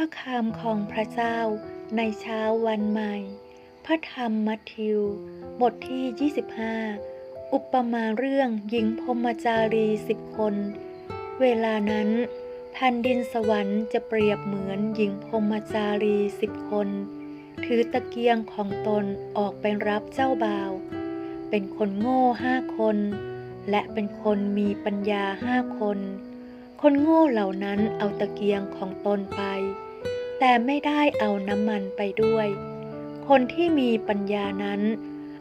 พระคำของพระเจ้าในเช้าวันใหม่ พระธรรมมัทธิว บทที่ 25 อุปมาเรื่องหญิงพมจารีสิบคน เวลานั้นแผ่นดินสวรรค์จะเปรียบเหมือนหญิงพมจารีสิบคน ถือตะเกียงของตนออกไปรับเจ้าบ่าว เป็นคนโง่ห้าคน และเป็นคนมีปัญญาห้าคน คนโง่เหล่านั้นเอาตะเกียงของตนไป แต่ไม่ได้เอาน้ำมันไปด้วย คนที่มีปัญญานั้น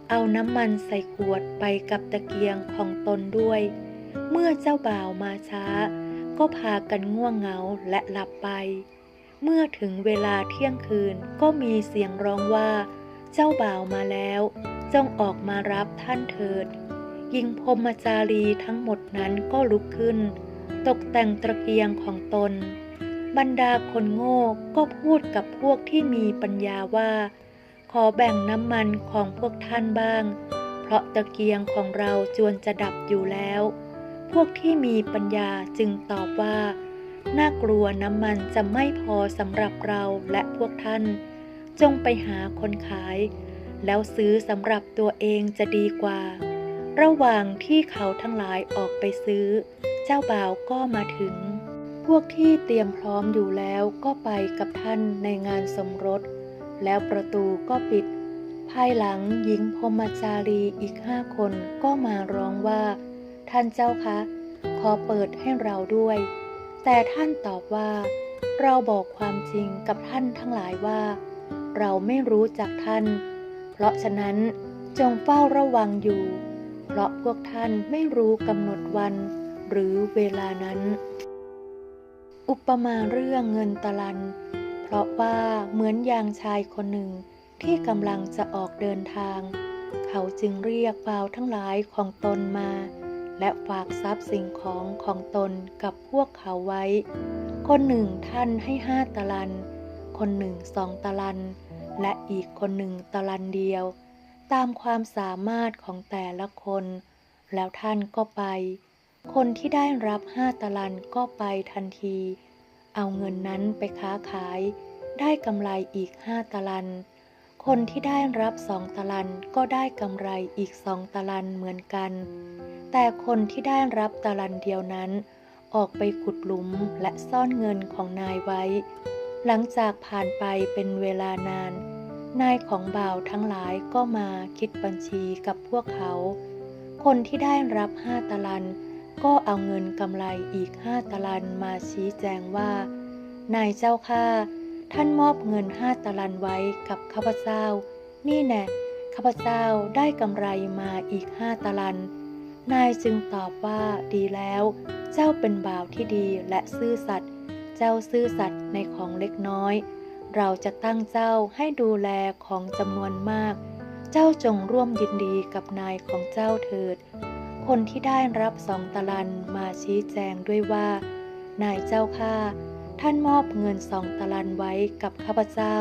เอาน้ำมันใส่ขวดไปกับตะเกียงของตนด้วย เมื่อเจ้าบ่าวมาช้า ก็พากันง่วงเหงาและหลับไป เมื่อถึงเวลาเที่ยงคืนก็มีเสียงร้องว่า เจ้าบ่าวมาแล้ว จงออกมารับท่านเถิด หญิงพรมจารีทั้งหมดนั้นก็ลุกขึ้น ตกแต่งตะเกียงของตน บรรดาคนโง่ก็พูดกับพวกที่มีปัญญาว่า ขอแบ่งน้ำมันของพวกท่านบ้าง เพราะตะเกียงของเราจวนจะดับอยู่แล้ว พวกที่มีปัญญาจึงตอบว่า น่ากลัวน้ำมันจะไม่พอสำหรับเราและพวกท่าน จงไปหาคนขาย แล้วซื้อสำหรับตัวเองจะดีกว่า ระหว่างที่เขาทั้งหลายออกไปซื้อ เจ้าบ่าวก็มาถึง พวกที่เตรียมพร้อมอยู่แล้วก็ไปกับท่านในงานสมรส แล้วประตูก็ปิด ภายหลังหญิงพมจารีอีกห้าคนก็มาร้องว่า ท่านเจ้าคะ ขอเปิดให้เราด้วย แต่ท่านตอบว่า เราบอกความจริงกับท่านทั้งหลายว่า เราไม่รู้จักท่าน เพราะฉะนั้นจงเฝ้าระวังอยู่ เพราะพวกท่านไม่รู้กำหนดวัน หรือเวลานั้น อุปมาเรื่องเงินตะลัน เพราะว่าเหมือนอย่างชายคนหนึ่งที่กำลังจะออกเดินทาง เขาจึงเรียกบ่าวทั้งหลายของตนมา และฝากทรัพย์สิ่งของของตนกับพวกเขาไว้ คนหนึ่งท่านให้ห้าตะลัน คนหนึ่งสองตะลัน และอีกคนหนึ่งตะลันเดียว ตามความสามารถของแต่ละคน แล้วท่านก็ไป คนที่ได้รับห้าตะลันก็ไปทันที เอาเงินนั้นไปค้าขาย ได้กำไรอีกห้าตะลัน คนที่ได้รับสองตะลันก็ได้กำไรอีกสองตะลันเหมือนกัน แต่คนที่ได้รับตะลันเดียวนั้น ออกไปขุดหลุมและซ่อนเงินของนายไว้หลังจากผ่านไปเป็นเวลานาน นายของบ่าวทั้งหลายก็มาคิดบัญชีกับพวกเขา คนที่ได้รับห้าตะลัน ก็เอาเงินกำไรอีกห้าตะลันมาชี้แจงว่า นายเจ้าข้าท่านมอบเงินห้าตะลันไว้กับข้าพเจ้า นี่แน่ข้าพเจ้าได้กำไรมาอีกห้าตะลัน นายจึงตอบว่าดีแล้ว เจ้าเป็นบ่าวที่ดีและซื่อสัตย์ เจ้าซื่อสัตย์ในของเล็กน้อย เราจะตั้งเจ้าให้ดูแลของจำนวนมาก เจ้าจงร่วมยินดีกับนายของเจ้าเถิด คนที่ได้รับสองตะลันมาชี้แจงด้วยว่า นายเจ้าข้าท่านมอบเงินสองตะลันไว้กับข้าพเจ้า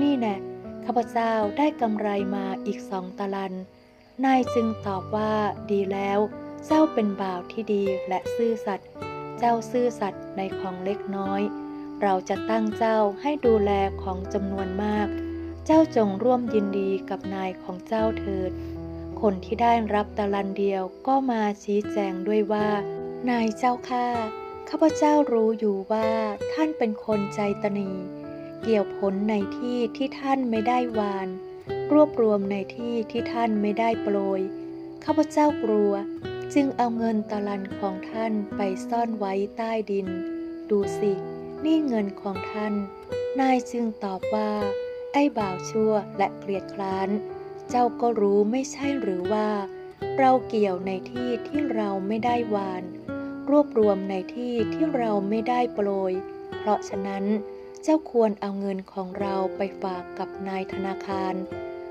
นี่แน่ข้าพเจ้าได้กำไรมาอีกสองตะลัน นายจึงตอบว่าดีแล้ว เจ้าเป็นบ่าวที่ดีและซื่อสัตย์ เจ้าซื่อสัตย์ในของเล็กน้อย เราจะตั้งเจ้าให้ดูแลของจำนวนมาก เจ้าจงร่วมยินดีกับนายของเจ้าเถิด คนที่ได้รับตะลันเดียวก็มาชี้แจงด้วยว่า นายเจ้าข้าข้าพเจ้ารู้อยู่ว่าท่านเป็นคนใจตนี เกี่ยวผลในที่ที่ท่านไม่ได้วาน รวบรวมในที่ที่ท่านไม่ได้โปรย ข้าพเจ้ากลัว จึงเอาเงินตะลันของท่านไปซ่อนไว้ใต้ดิน ดูสิ นี่เงินของท่าน นายจึงตอบว่า ไอ้บ่าวชั่วและเกลียดคร้าน เจ้าก็รู้ไม่ใช่หรือว่า เราเกี่ยวในที่ที่เราไม่ได้วาน รวบรวมในที่ที่เราไม่ได้โปรย เพราะฉะนั้นเจ้าควรเอาเงินของเราไปฝากกับนายธนาคาร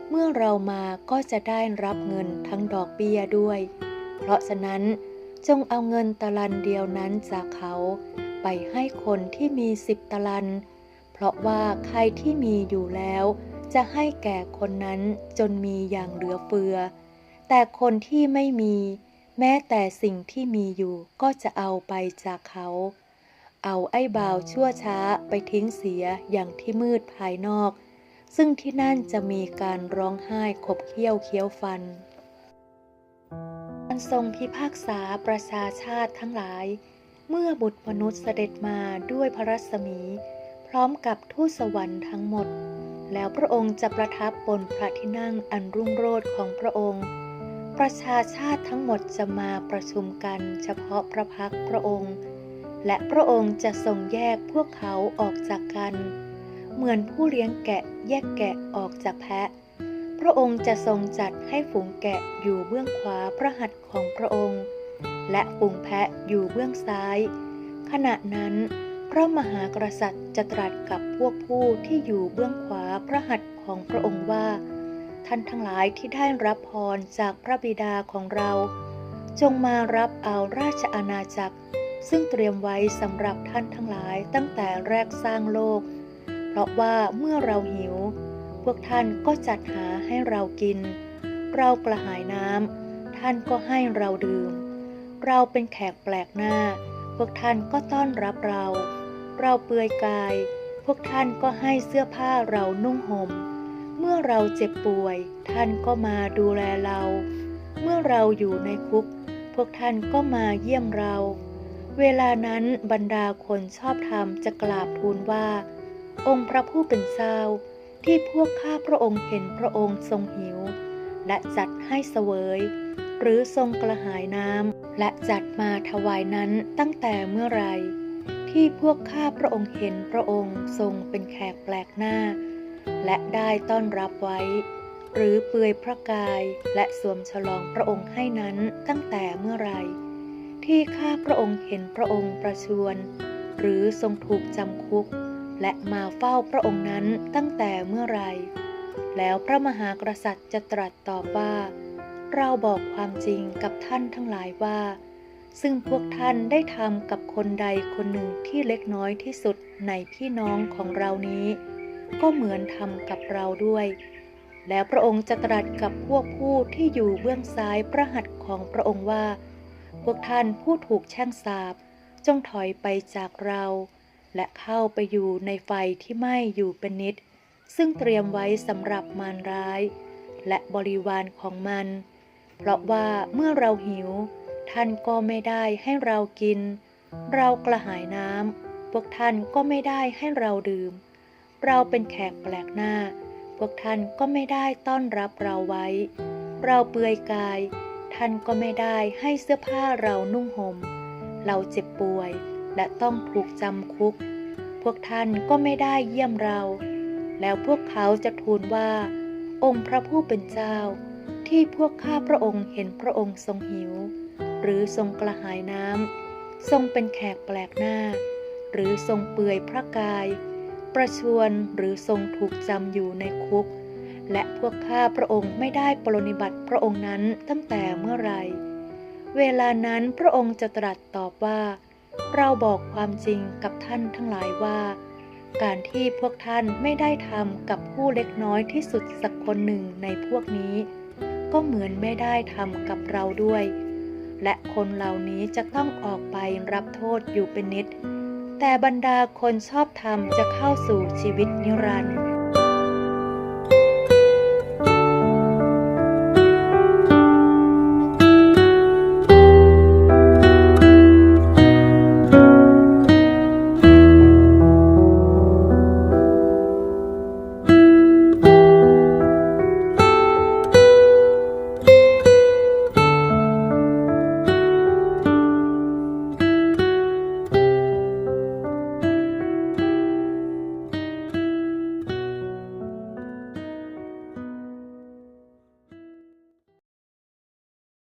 เมื่อเรามาก็จะได้รับเงินทั้งดอกเบี้ยด้วย เพราะฉะนั้นจงเอาเงินตะลันเดียวนั้นจากเขา ไปให้คนที่มีสิบตะลัน เพราะว่าใครที่มีอยู่แล้ว จะให้แก่คนนั้นจนมีอย่างเหลือเฟือ แต่คนที่ไม่มี แม้แต่สิ่งที่มีอยู่ก็จะเอาไปจากเขา เอาไอ้บ่าวชั่วช้าไปทิ้งเสียอย่างที่มืดภายนอก ซึ่งที่นั่นจะมีการร้องไห้ขบเคี้ยวเคี้ยวฟันการทรงพิพากษาประชาชาติทั้งหลาย เมื่อบุตรมนุษย์เสด็จมาด้วยพระรัศมี พร้อมกับทูตสวรรค์ทั้งหมด แล้วพระองค์จะประทับบนพระที่นั่งอันรุ่งโรจน์ของพระองค์ ประชาชาติทั้งหมดจะมาประชุมกันเฉพาะพระพักพระองค์ และพระองค์จะทรงแยกพวกเขาออกจากกัน เหมือนผู้เลี้ยงแกะแยกแกะออกจากแพะ พระองค์จะทรงจัดให้ฝูงแกะอยู่เบื้องขวาพระหัตถ์ของพระองค์ และฝูงแพะอยู่เบื้องซ้าย ขณะนั้น พระมหากษัตริย์จะตรัสกับพวกผู้ที่อยู่เบื้องขวาพระหัตถ์ของพระองค์ว่า ท่านทั้งหลายที่ได้รับพรจากพระบิดาของเรา จงมารับเอาราชอาณาจักร ซึ่งเตรียมไว้สำหรับท่านทั้งหลายตั้งแต่แรกสร้างโลก เพราะว่าเมื่อเราหิว พวกท่านก็จัดหาให้เรากิน เรากระหายน้ำท่านก็ให้เราดื่ม เราเป็นแขกแปลกหน้า พวกท่านก็ต้อนรับเรา เราเปลือยกาย พวกท่านก็ให้เสื้อผ้าเรานุ่งห่ม เมื่อเราเจ็บป่วย ท่านก็มาดูแลเรา เมื่อเราอยู่ในคุก พวกท่านก็มาเยี่ยมเรา เวลานั้นบรรดาคนชอบธรรมจะกราบทูลว่า องค์พระผู้เป็นเจ้าที่พวกข้าพระองค์เห็นพระองค์ทรงหิว และจัดให้เสวย หรือทรงกระหายน้ำ และจัดมาถวายนั้นตั้งแต่เมื่อไร ที่พวกข้าพระองค์เห็นพระองค์ทรงเป็นแขกแปลกหน้า และได้ต้อนรับไว้ หรือเปลือยพระกายและสวมฉลองพระองค์ให้นั้นตั้งแต่เมื่อไร ที่ข้าพระองค์เห็นพระองค์ประชวรหรือทรงถูกจำคุก และมาเฝ้าพระองค์นั้นตั้งแต่เมื่อไร แล้วพระมหากษัตริย์จะตรัสตอบว่า เราบอกความจริงกับท่านทั้งหลายว่า ซึ่งพวกท่านได้ทำกับคนใดคนหนึ่งที่เล็กน้อยที่สุดในพี่น้องของเรานี้ ก็เหมือนทำกับเราด้วย แล้วพระองค์จะตรัสกับพวกผู้ที่อยู่เบื้องซ้ายพระหัตถ์ของพระองค์ว่า พวกท่านผู้ถูกแช่งสาบจงถอยไปจากเรา และเข้าไปอยู่ในไฟที่ไหม้อยู่เป็นนิด ซึ่งเตรียมไว้สำหรับมารร้าย และบริวารของมัน เพราะว่าเมื่อเราหิว ท่านก็ไม่ได้ให้เรากิน เรากระหายน้ำพวกท่านก็ไม่ได้ให้เราดื่ม เราเป็นแขกแปลกหน้า พวกท่านก็ไม่ได้ต้อนรับเราไว้ เราเปลือยกาย ท่านก็ไม่ได้ให้เสื้อผ้าเรานุ่งหม่ม เราเจ็บป่วยและต้องถูกจำคุก พวกท่านก็ไม่ได้เยี่ยมเรา แล้วพวกเขาจะทูลว่า องค์พระผู้เป็นเจ้า ที่พวกข้าพระองค์เห็นพระองค์ทรงหิว หรือทรงกระหายน้ำทรงเป็นแขกแปลกหน้า หรือทรงเปลือยพระกาย ประชวรหรือทรงถูกจำอยู่ในคุก และพวกข้าพระองค์ไม่ได้ปรนนิบัติพระองค์นั้นตั้งแต่เมื่อไรเวลานั้นพระองค์จะตรัสตอบว่า เราบอกความจริงกับท่านทั้งหลายว่า การที่พวกท่านไม่ได้ทำกับผู้เล็กน้อยที่สุดสักคนหนึ่งในพวกนี้ ก็เหมือนไม่ได้ทำกับเราด้วย และคนเหล่านี้จะต้องออกไปรับโทษอยู่เป็นนิด แต่บรรดาคนชอบธรรมจะเข้าสู่ชีวิตนิรันดร์